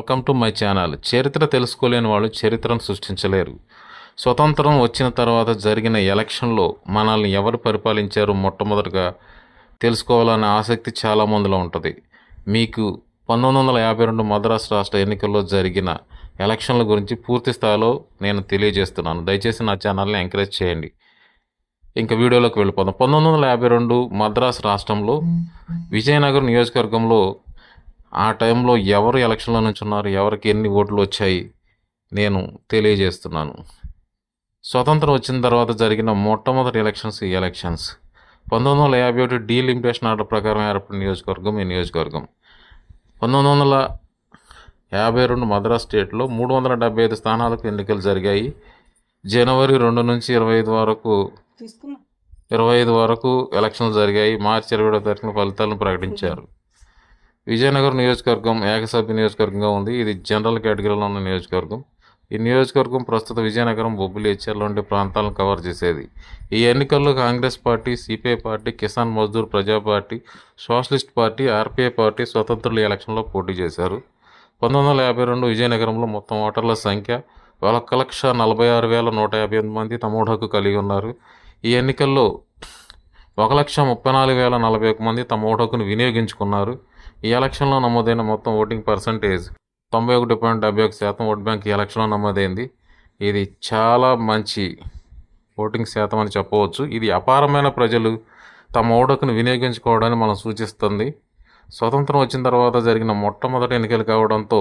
Welcome to my channel. చరిత్ర తెలుసుకోలేని వాళ్ళు చరిత్రను సృష్టించలేరు. స్వతంత్రం వచ్చిన తర్వాత జరిగిన ఎలక్షన్లో మనల్ని ఎవరు పరిపాలించారు మొట్టమొదటిగా తెలుసుకోవాలనే ఆసక్తి చాలామందిలో ఉంటుంది. మీకు పంతొమ్మిది వందల యాభై రెండు మద్రాసు రాష్ట్ర ఎన్నికల్లో జరిగిన ఎలక్షన్ల గురించి పూర్తి స్థాయిలో నేను తెలియజేస్తున్నాను. దయచేసి నా ఛానల్ని ఎంకరేజ్ చేయండి. ఇంకా వీడియోలోకి వెళ్ళిపోదాం. పంతొమ్మిది వందల యాభై రెండు మద్రాసు రాష్ట్రంలో విజయనగరం నియోజకవర్గంలో ఆ టైంలో ఎవరు ఎలక్షన్లో నుంచి ఉన్నారు ఎవరికి ఎన్ని ఓట్లు వచ్చాయి నేను తెలియజేస్తున్నాను. స్వతంత్రం వచ్చిన తర్వాత జరిగిన మొట్టమొదటి ఎలక్షన్స్ ఈ ఎలక్షన్స్ పంతొమ్మిది వందల యాభై ఒకటి డీలిమిటేషన్ ఆర్డర్ ప్రకారం ఏర్పడిన నియోజకవర్గం ఈ నియోజకవర్గం. పంతొమ్మిది వందల యాభై రెండు మద్రాస్ స్టేట్లో మూడు వందల డెబ్బై ఐదు స్థానాలకు ఎన్నికలు జరిగాయి. జనవరి రెండు నుంచి ఇరవై ఐదు వరకు ఇరవై ఐదు వరకు ఎలక్షన్లు జరిగాయి. మార్చి ఇరవై ఏడవ తారీఖున ఫలితాలను ప్రకటించారు. విజయనగరం నియోజకవర్గం ఏకసభ్య నియోజకవర్గంగా ఉంది. ఇది జనరల్ కేటగిరీలో ఉన్న నియోజకవర్గం. ఈ నియోజకవర్గం ప్రస్తుత విజయనగరం బొబ్బిలి హెచ్ఆర్ వంటి ప్రాంతాలను కవర్ చేసేది. ఈ ఎన్నికల్లో Congress party CPI party Kisan Mazdoor Praja party socialist party RPI party స్వతంత్రుల ఎలక్షన్లో పోటీ చేశారు. పంతొమ్మిది వందల యాభై రెండు విజయనగరంలో మొత్తం ఓటర్ల సంఖ్య ఒక లక్ష నలభై ఆరు వేల నూట యాభై ఎనిమిది మంది తమ హక్కు కలిగి ఉన్నారు. ఈ ఎన్నికల్లో ఒక లక్ష ముప్పై నాలుగు వేల నలభై ఒక మంది తమ ఓటు వినియోగించుకున్నారు. ఈ ఎలక్షన్లో నమోదైన మొత్తం ఓటింగ్ పర్సంటేజ్ తొంభై ఒకటి పాయింట్ డెబ్బై ఒక శాతం ఓట్ బ్యాంక్ ఈ ఎలక్షన్లో నమోదైంది. ఇది చాలా మంచి ఓటింగ్ శాతం అని చెప్పవచ్చు. ఇది అపారమైన ప్రజలు తమ ఓటుకును వినియోగించుకోవడాన్ని మనం సూచిస్తుంది. స్వతంత్రం వచ్చిన తర్వాత జరిగిన మొట్టమొదటి ఎన్నికలు కావడంతో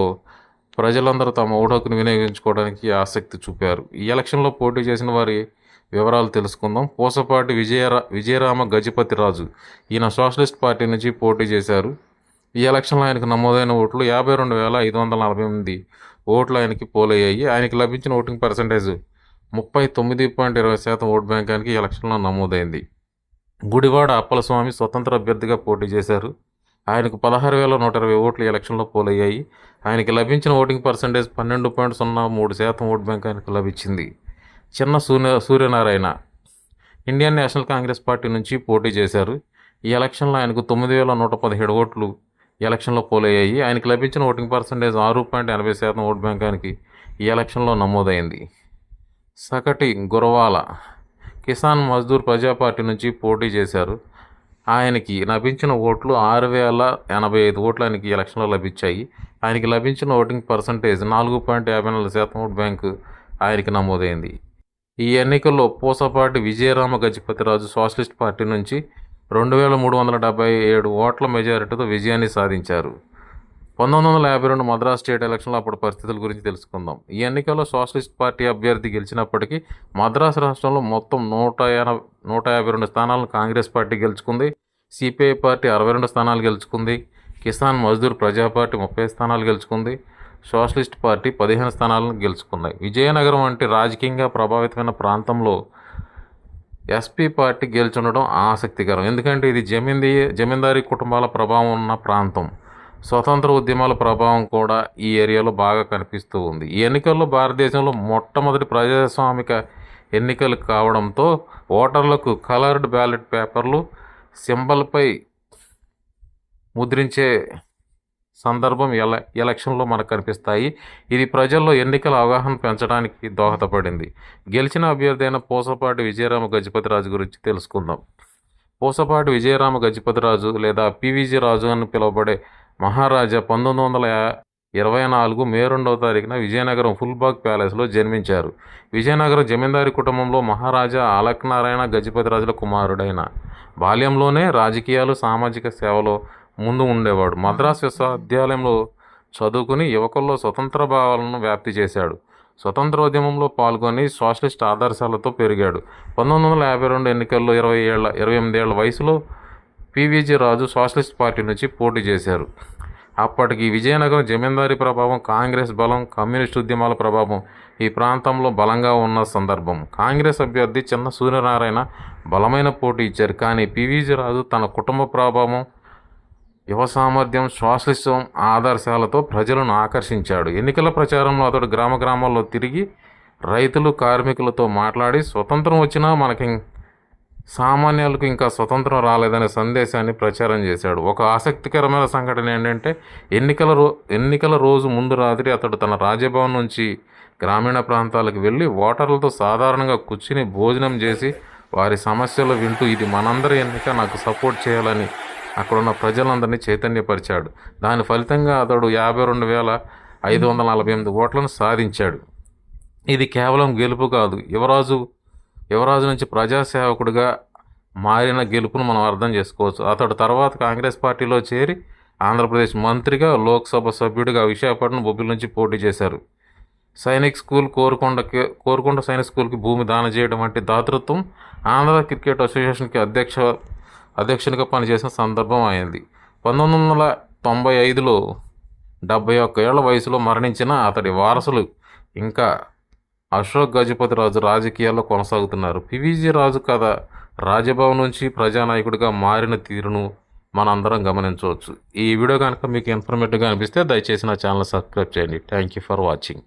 ప్రజలందరూ తమ ఓటుకును వినియోగించుకోవడానికి ఆసక్తి చూపారు. ఈ ఎలక్షన్లో పోటీ చేసిన వారి వివరాలు తెలుసుకుందాం. పూసపాటి విజయరా విజయరామ గజపతి రాజు ఈయన సోషలిస్ట్ పార్టీ నుంచి పోటీ చేశారు. ఈ ఎలక్షన్లో ఆయనకు నమోదైన ఓట్లు యాభై రెండు వేల ఐదు వందల నలభై ఎనిమిది ఓట్లు ఆయనకి పోలయ్యాయి. ఆయనకి లభించిన ఓటింగ్ పర్సంటేజ్ ముప్పై తొమ్మిది పాయింట్ ఇరవై శాతం ఓట్ బ్యాంక్ ఆయనకి ఎలక్షన్లో నమోదైంది. గుడివాడ అప్పలస్వామి స్వతంత్ర అభ్యర్థిగా పోటీ చేశారు. ఆయనకు పదహారు వేల నూట ఇరవై ఓట్లు ఎలక్షన్లో పోలయ్యాయి. ఆయనకి లభించిన ఓటింగ్ పర్సంటేజ్ పన్నెండు పాయింట్ సున్నా మూడు శాతం ఓట్ బ్యాంక్ ఆయనకు లభించింది. చిన్న Surya Suryanarayana Indian National Congress party నుంచి పోటీ చేశారు. ఈ ఎలక్షన్లో ఆయనకు తొమ్మిది వేల నూట పదిహేడు ఓట్లు ఎలక్షన్లో పోలయ్యాయి. ఆయనకి లభించిన ఓటింగ్ పర్సంటేజ్ ఆరు పాయింట్ ఎనభై శాతం ఓట్ బ్యాంక్ ఆయనకి ఈ ఎలక్షన్లో నమోదైంది. సకటి గురవాల కిసాన్ మజ్దూర్ ప్రజా పార్టీ నుంచి పోటీ చేశారు. ఆయనకి లభించిన ఓట్లు ఆరు వేల ఎనభై ఐదు ఓట్లు ఆయనకి ఎలక్షన్లో లభించాయి. ఆయనకి లభించిన ఓటింగ్ పర్సంటేజ్ నాలుగు పాయింట్ యాభై నాలుగు శాతం ఓట్ బ్యాంకు ఆయనకి నమోదైంది. ఈ ఎన్నికల్లో పూసపాటి విజయరామ గజపతిరాజు సోషలిస్ట్ పార్టీ నుంచి రెండు వేల మూడు వందల డెబ్బై ఏడు ఓట్ల మెజారిటీతో విజయాన్ని సాధించారు. పంతొమ్మిది వందల యాభై రెండు మద్రాస్ స్టేట్ ఎలక్షన్లో అప్పుడు పరిస్థితుల గురించి తెలుసుకుందాం. ఈ ఎన్నికల్లో సోషలిస్ట్ పార్టీ అభ్యర్థి గెలిచినప్పటికీ మద్రాస్ రాష్ట్రంలో మొత్తం నూట ఎనభై నూట యాభై రెండు స్థానాలను కాంగ్రెస్ పార్టీ గెలుచుకుంది. సిపిఐ పార్టీ అరవై రెండు స్థానాలు గెలుచుకుంది. కిసాన్ మజ్దూర్ ప్రజా పార్టీ ముప్పై స్థానాలు గెలుచుకుంది. సోషలిస్ట్ పార్టీ పదిహేను స్థానాలను గెలుచుకున్నాయి. విజయనగరం వంటి రాజకీయంగా ప్రభావితమైన ప్రాంతంలో ఎస్పీ పార్టీ గెలుచుండడం ఆసక్తికరం. ఎందుకంటే ఇది జమీందీ జమీందారీ కుటుంబాల ప్రభావం ఉన్న ప్రాంతం. స్వతంత్ర ఉద్యమాల ప్రభావం కూడా ఈ ఏరియాలో బాగా కనిపిస్తూ ఉంది. ఈ ఎన్నికల్లో భారతదేశంలో మొట్టమొదటి ప్రజాస్వామిక ఎన్నికలు కావడంతో ఓటర్లకు కలర్డ్ బ్యాలెట్ పేపర్లు సింబల్పై ముద్రించే సందర్భం ఎల ఎలక్షన్లో మనకు కనిపిస్తాయి. ఇది ప్రజల్లో ఎన్నికల అవగాహన పెంచడానికి దోహదపడింది. గెలిచిన అభ్యర్థి అయిన పూసపాటి విజయరామ గజపతిరాజు గురించి తెలుసుకుందాం. పూసపాటి విజయరామ గజపతిరాజు లేదా పివిజి రాజు అని పిలువబడే మహారాజా పంతొమ్మిది వందల ఇరవై నాలుగు మే రెండవ తారీఖున విజయనగరం ఫుల్బాగ్ ప్యాలెస్లో జన్మించారు. విజయనగరం జమీందారి కుటుంబంలో మహారాజా ఆలక్నారాయణ గజపతిరాజుల కుమారుడైన. బాల్యంలోనే రాజకీయాలు సామాజిక సేవలో ముందు ఉండేవాడు. మద్రాస్ విశ్వవిద్యాలయంలో చదువుకుని యువకుల్లో స్వతంత్ర భావాలను వ్యాప్తి చేశాడు. స్వతంత్రోద్యమంలో పాల్గొని సోషలిస్ట్ ఆదర్శాలతో పెరిగాడు. పంతొమ్మిది వందల యాభై రెండు ఎన్నికల్లో ఇరవై ఏళ్ళ ఇరవై ఎనిమిది ఏళ్ళ వయసులో పివిజి రాజు సోషలిస్ట్ పార్టీ నుంచి పోటీ చేశారు. అప్పటికి విజయనగరం జమీందారీ ప్రభావం కాంగ్రెస్ బలం కమ్యూనిస్ట్ ఉద్యమాల ప్రభావం ఈ ప్రాంతంలో బలంగా ఉన్న సందర్భం. కాంగ్రెస్ అభ్యర్థి చిన్న సూర్యనారాయణ బలమైన పోటీ ఇచ్చారు. కానీ పివిజి రాజు తన కుటుంబ ప్రభావం యువ సామర్థ్యం సోషలిజం ఆదర్శాలతో ప్రజలను ఆకర్షించాడు. ఎన్నికల ప్రచారంలో అతడు గ్రామ గ్రామాల్లో తిరిగి రైతులు కార్మికులతో మాట్లాడి స్వతంత్రం వచ్చినా మనకి సామాన్యాలకు ఇంకా స్వతంత్రం రాలేదనే సందేశాన్ని ప్రచారం చేశాడు. ఒక ఆసక్తికరమైన సంఘటన ఏంటంటే ఎన్నికల రో ఎన్నికల రోజు ముందు రాత్రి అతడు తన రాజభవన్ నుంచి గ్రామీణ ప్రాంతాలకు వెళ్ళి ఓటర్లతో సాధారణంగా కూర్చుని భోజనం చేసి వారి సమస్యలు వింటూ ఇది మనందరి ఎన్నిక నాకు సపోర్ట్ చేయాలని అక్కడున్న ప్రజలందరినీ చైతన్యపరిచాడు. దాని ఫలితంగా అతడు యాభై రెండు వేల ఐదు వందల నలభై ఎనిమిది ఓట్లను సాధించాడు. ఇది కేవలం గెలుపు కాదు యువరాజు యువరాజు నుంచి ప్రజాసేవకుడిగా మారిన గెలుపును మనం అర్థం చేసుకోవచ్చు. అతడు తర్వాత కాంగ్రెస్ పార్టీలో చేరి ఆంధ్రప్రదేశ్ మంత్రిగా లోక్సభ సభ్యుడిగా విశాఖపట్నం బొబ్బిల నుంచి పోటీ చేశారు. సైనిక్ స్కూల్ కోరుకొండకి కోరుకొండ సైనిక్ స్కూల్కి భూమి దానం చేయడం వంటి దాతృత్వం. ఆంధ్ర క్రికెట్ అసోసియేషన్కి అధ్యక్ష అధ్యక్షునిగా పనిచేసిన సందర్భం అయింది. పంతొమ్మిది వందల తొంభై ఐదులో డెబ్బై ఒక్క ఏళ్ళ వయసులో మరణించిన అతడి వారసులు ఇంకా అశోక్ గజపతి రాజు రాజకీయాల్లో కొనసాగుతున్నారు. పివిజి రాజు కథ రాజభవన్ నుంచి ప్రజానాయకుడిగా మారిన తీరును మనందరం గమనించవచ్చు. ఈ వీడియో కనుక మీకు ఇన్ఫర్మేటివ్గా అనిపిస్తే దయచేసి నా ఛానల్ సబ్స్క్రైబ్ చేయండి. Thank you for watching.